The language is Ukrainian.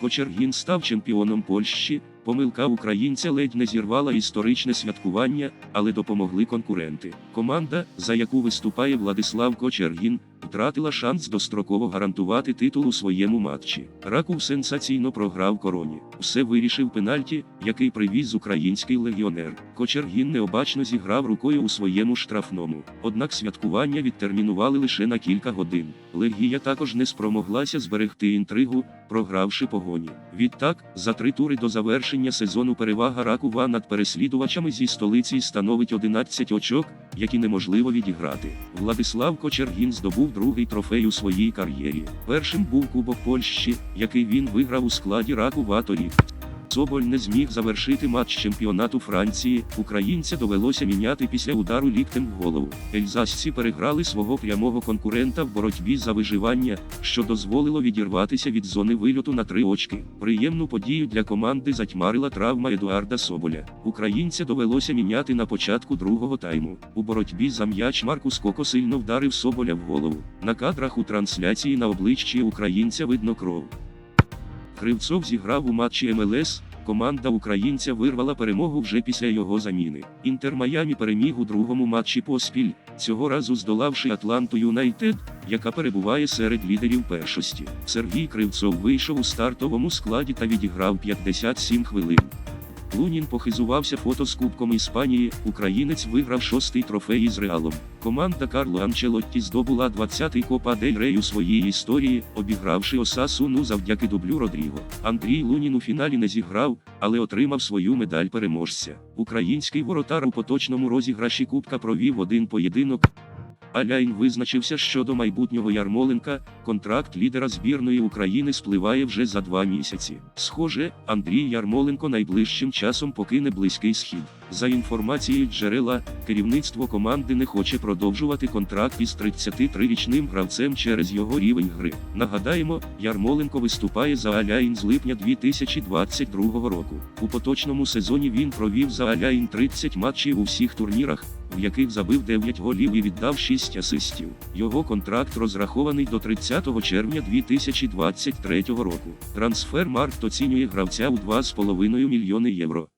Кочергін став чемпіоном Польщі. Помилка українця ледь не зірвала історичне святкування, але допомогли конкуренти. Команда, за яку виступає Владислав Кочергін, втратила шанс достроково гарантувати титул у своєму матчі. Раков сенсаційно програв короні. Все вирішив пенальті, який привіз український легіонер. Кочергін необачно зіграв рукою у своєму штрафному. Однак святкування відтермінували лише на кілька годин. Легія також не спромоглася зберегти інтригу, програвши погоні. Відтак, за три тури до завершення сезону перевага Ракува над переслідувачами зі столиці становить 11 очок, які неможливо відіграти. Владислав Кочергін здобув другий трофей у своїй кар'єрі. Першим був Кубок Польщі, який він виграв у складі раку торік. Соболь не зміг завершити матч чемпіонату Франції. Українця довелося міняти після удару ліктем в голову. Ельзасці переграли свого прямого конкурента в боротьбі за виживання, що дозволило відірватися від зони вильоту на три очки. Приємну подію для команди затьмарила травма Едуарда Соболя. Українця довелося міняти на початку другого тайму. У боротьбі за м'яч Маркус Коко сильно вдарив Соболя в голову. На кадрах у трансляції на обличчі українця видно кров. Кривцов зіграв у матчі МЛС. Команда українця вирвала перемогу вже після його заміни. Інтер Майамі переміг у другому матчі поспіль, цього разу здолавши Атланту Юнайтед, яка перебуває серед лідерів першості. Сергій Кривцов вийшов у стартовому складі та відіграв 57 хвилин. Лунін похизувався фото з Кубком Іспанії. Українець виграв шостий трофей із Реалом. Команда Карло Анчелотті здобула 20-й Копа Дель Рей у своїй історії, обігравши Осасуну завдяки дублю Родріго. Андрій Лунін у фіналі не зіграв, але отримав свою медаль переможця. Український воротар у поточному розіграші Кубка провів один поєдинок. Аляйн визначився щодо майбутнього Ярмоленка. Контракт лідера збірної України спливає вже за два місяці. Схоже, Андрій Ярмоленко найближчим часом покине близький схід. За інформацією джерела, керівництво команди не хоче продовжувати контракт із 33-річним гравцем через його рівень гри. Нагадаємо, Ярмоленко виступає за Аляйн з липня 2022 року. У поточному сезоні він провів за Аляйн 30 матчів у всіх турнірах, в яких забив 9 голів і віддав 6 асистів. Його контракт розрахований до 30 червня 2023 року. Трансфер Маркт оцінює гравця у 2,5 мільйони євро.